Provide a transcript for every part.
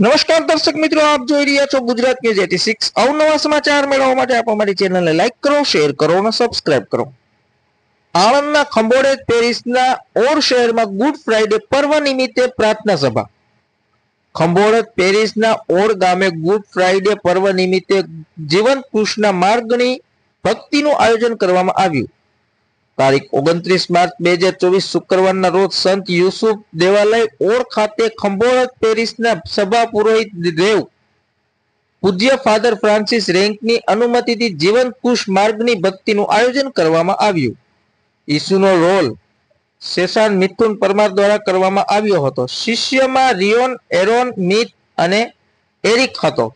નમસ્કાર દર્શક મિત્રો, આપ જોઈ રહ્યા છો ગુજરાત ન્યૂઝ સિક્સ. અવનવા સમાચાર મેળવવા માટે આપ અમારી ચેનલને લાઈક કરો, શેર કરો અને સબસ્ક્રાઇબ કરો. આણંદના ખંભોળે પેરિસના ઓર શહેરમાં ગુડ ફ્રાઈડે પર્વ નિમિત્તે પ્રાર્થના સભા. ખંભોળત પેરિસના ઓર ગામે ગુડ ફ્રાઈડે પર્વ નિમિત્તે જીવન કૃષ્ણ માર્ગની ભક્તિનું આયોજન કરવામાં આવ્યું. તારીખ ઓગણત્રીસ માર્ચ બે હજાર ચોવીસ શુક્રવારના રોજ સંત યુસુફ દેવાલય ઓર ખાતે ખંભોળત પેરિસના સભા પુરોહિત દેવ પૂજ્ય ફાધર ફ્રાન્સિસ રેન્કની અનુમતિથી જીવન કુશ માર્ગની ભક્તિનું આયોજન કરવામાં આવ્યું. ઈસુનો રોલ શેષાન મિથુન પરમાર દ્વારા કરવામાં આવ્યો હતો. શિષ્યમાં રિયોન, એરોન મિત અને એરિક હતો.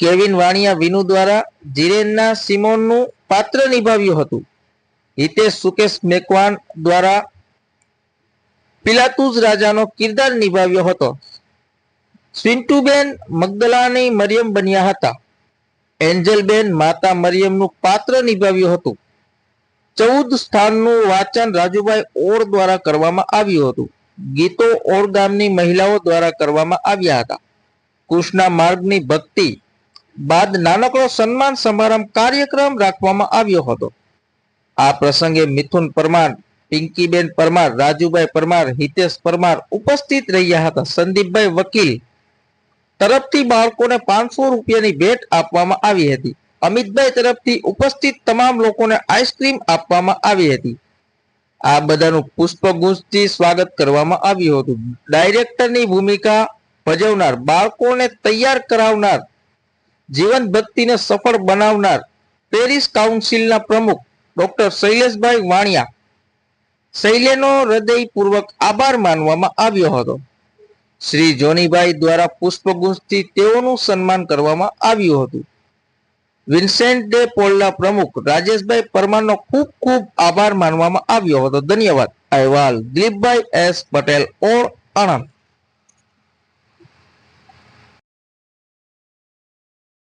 કેવિન વાણિયા વિનુ દ્વારા જીરેનના સિમોનનું પાત્ર નિભાવ્યું હતું. હિતેશ સુકેશ મેકવાન દ્વારા પિલાતુઝ રાજાનો કિરદાર નિભાવ્યો હતો. સ્વિન્ટુબેન મગદલાની મરિયમ બન્યા હતા. એન્જલબેન માતા મરિયમનું પાત્ર નિભાવ્યું હતું. ચૌદ સ્થાનનું વાંચન રાજુભાઈ ઓર દ્વારા કરવામાં આવ્યું હતું. ગીતો ઓર ગામની મહિલાઓ દ્વારા કરવામાં આવ્યા હતા. કૃષ્ણ માર્ગની ભક્તિ બાદ નાનકડો સન્માન સમારંભ કાર્યક્રમ રાખવામાં આવ્યો હતો. આ પ્રસંગે મિથુન પરમાર, પિંકીબેન પરમાર, રાજુભાઈ પરમાર, હિતેશ પરમાર ઉપસ્થિત રહ્યા હતા. સંદીપભાઈ વકીલ તરફથી બાળકોને પાંચસો રૂપિયાની ભેટ આપવામાં આવી હતી. અમિતભાઈ તરફથી ઉપસ્થિત તમામ લોકોને આઈસ્ક્રીમ આપવામાં આવી હતી. આ બધાનું પુષ્પગુંજથી સ્વાગત કરવામાં આવ્યું હતું. ડાયરેક્ટરની ભૂમિકા ભજવનાર, બાળકોને તૈયાર કરાવનાર જીવન ભક્તિને સફળ બનાવનાર, પેરિસ કાઉન્સિલના પ્રમુખ ડોક્ટર શૈલેષભાઈ વાણિયા શૈલેનો હૃદયપૂર્વક આભાર માનવામાં આવ્યો હતો. શ્રી જોનીભાઈ દ્વારા પુષ્પગુંજથી તેઓનું સન્માન કરવામાં આવ્યું હતું. વિન્સેન્ટ ડે પોલના પ્રમુખ રાજેશભાઈ પરમારનો ખૂબ ખૂબ આભાર માનવામાં આવ્યો હતો. ધન્યવાદ. અહેવાલ દિલીપભાઈ એસ પટેલ ઓર આણંદ.